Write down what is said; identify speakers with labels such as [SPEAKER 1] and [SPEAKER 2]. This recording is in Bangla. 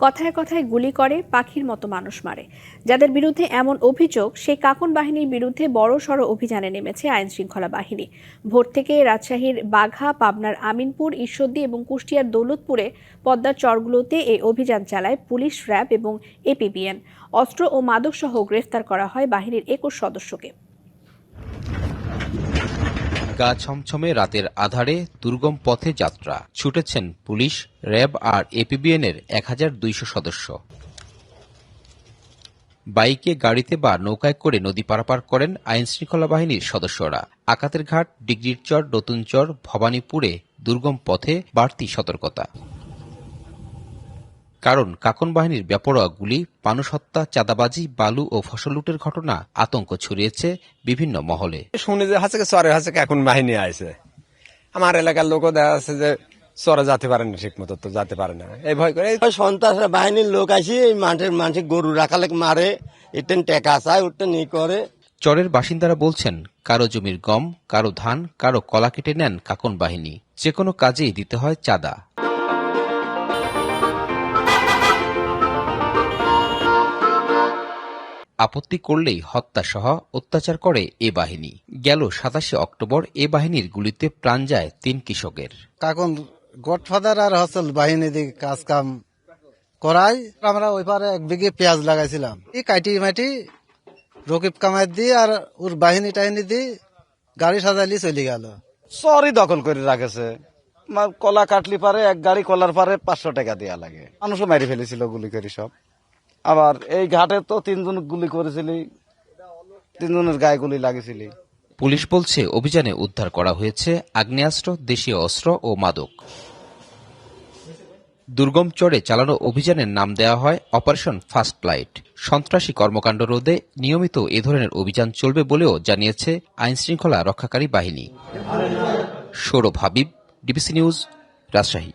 [SPEAKER 1] কথায় কথায় গুলি করে, পাখির মতো মানুষ মারে। যাদের বিরুদ্ধে এমন অভিযোগ সেই কাকন বাহিনীর বিরুদ্ধে বড় সড় অভিযানে নেমেছে আইন শৃঙ্খলা বাহিনী। ভোর থেকে রাজশাহীর বাঘা, পাবনার আমিনপুর, ঈশ্বরদী এবং কুষ্টিয়ার দৌলতপুরে পদ্মার চরগুলোতে এই অভিযান চালায় পুলিশ, র্যাব এবং এপিবিএন অস্ত্র ও মাদক সহ গ্রেফতার করা হয় বাহিনীর একুশ সদস্যকে।
[SPEAKER 2] গা ছমছমে রাতের আধারে দুর্গম পথে যাত্রা। ছুটেছেন পুলিশ, র্যাব আর এপিবিএন এর এক হাজার দুইশো সদস্য। বাইকে, গাড়িতে বা নৌকায় করে নদী পারাপার করেন আইনশৃঙ্খলা বাহিনীর সদস্যরা। আকাতের ঘাট ডিগ্রির চর নতুন চর ভবানীপুরে দুর্গম পথে বাড়তি সতর্কতা। কারণ কাকন বাহিনীর বেপরোয়া গুলি মানুষ হত্যা চাঁদাবাজি বালু ও ফসল লুটের ঘটনা আতঙ্ক ছড়িয়েছে বিভিন্ন মহলে।
[SPEAKER 3] শুনি যে হাসে চরে হাসে এখন বাহিনী আইছে। আমার এলাকার লোকও দেখা যাচ্ছে যে চরে যেতে পারে না ঠিক মতো তো যেতে পারে না। এই ভয় করে এই
[SPEAKER 4] সন্ত্রাস বাহিনীর লোক আসি এই মাঠের মানুষ গরু রাখালে মারে এটেন টেকা চায় ওটেন ই করে।
[SPEAKER 2] চরের বাসিন্দারা বলছেন কারও জমির গম কারও ধান কারও কলা কেটে নেন কাকন বাহিনী। যে কোনো কাজেই দিতে হয় চাঁদা। আপত্তি করলেই হত্যা সহ অত্যাচার করে এ বাহিনী। গেল সাতাশে অক্টোবর এ বাহিনীর গুলিতে প্রাণ যায় তিন কৃষকের।
[SPEAKER 5] কাকন গডফাদার আর হসল বাহিনী দিয়ে কাজ কাম করাই আমরা ওই পারে এক বিঘে পেঁয়াজ লাগাইছিলাম। এই কাটি মাটি রকিব কামাই দিয়ে আর ওর বাহিনী টাহিনী দিয়ে গাড়ি সাজালি চলে গেল।
[SPEAKER 6] সরি দখল করে রাখেছে। মা- কলা কাটলি পারে এক গাড়ি কলার পারে পাঁচশো টাকা দেওয়া লাগে। মানুষও মেরে ফেলেছিল গুলি করে সব। আবার এই ঘাটে তো তিনজন গুলি করেছিলি, তিনজনের গায়ে গুলি লাগিয়েছিলি
[SPEAKER 2] পুলিশ বলছে, অভিযানে উদ্ধার করা হয়েছে আগ্নেয়াস্ত্র, দেশীয় অস্ত্র ও মাদক। দুর্গম চরে চালানো অভিযানের নাম দেওয়া হয় অপারেশন ফার্স্ট লাইট সন্ত্রাসী কর্মকাণ্ড রোধে নিয়মিত এ ধরনের অভিযান চলবে বলেও জানিয়েছে আইনশৃঙ্খলা রক্ষাকারী বাহিনী। Sourav Habib, DBC news, Rajshahi.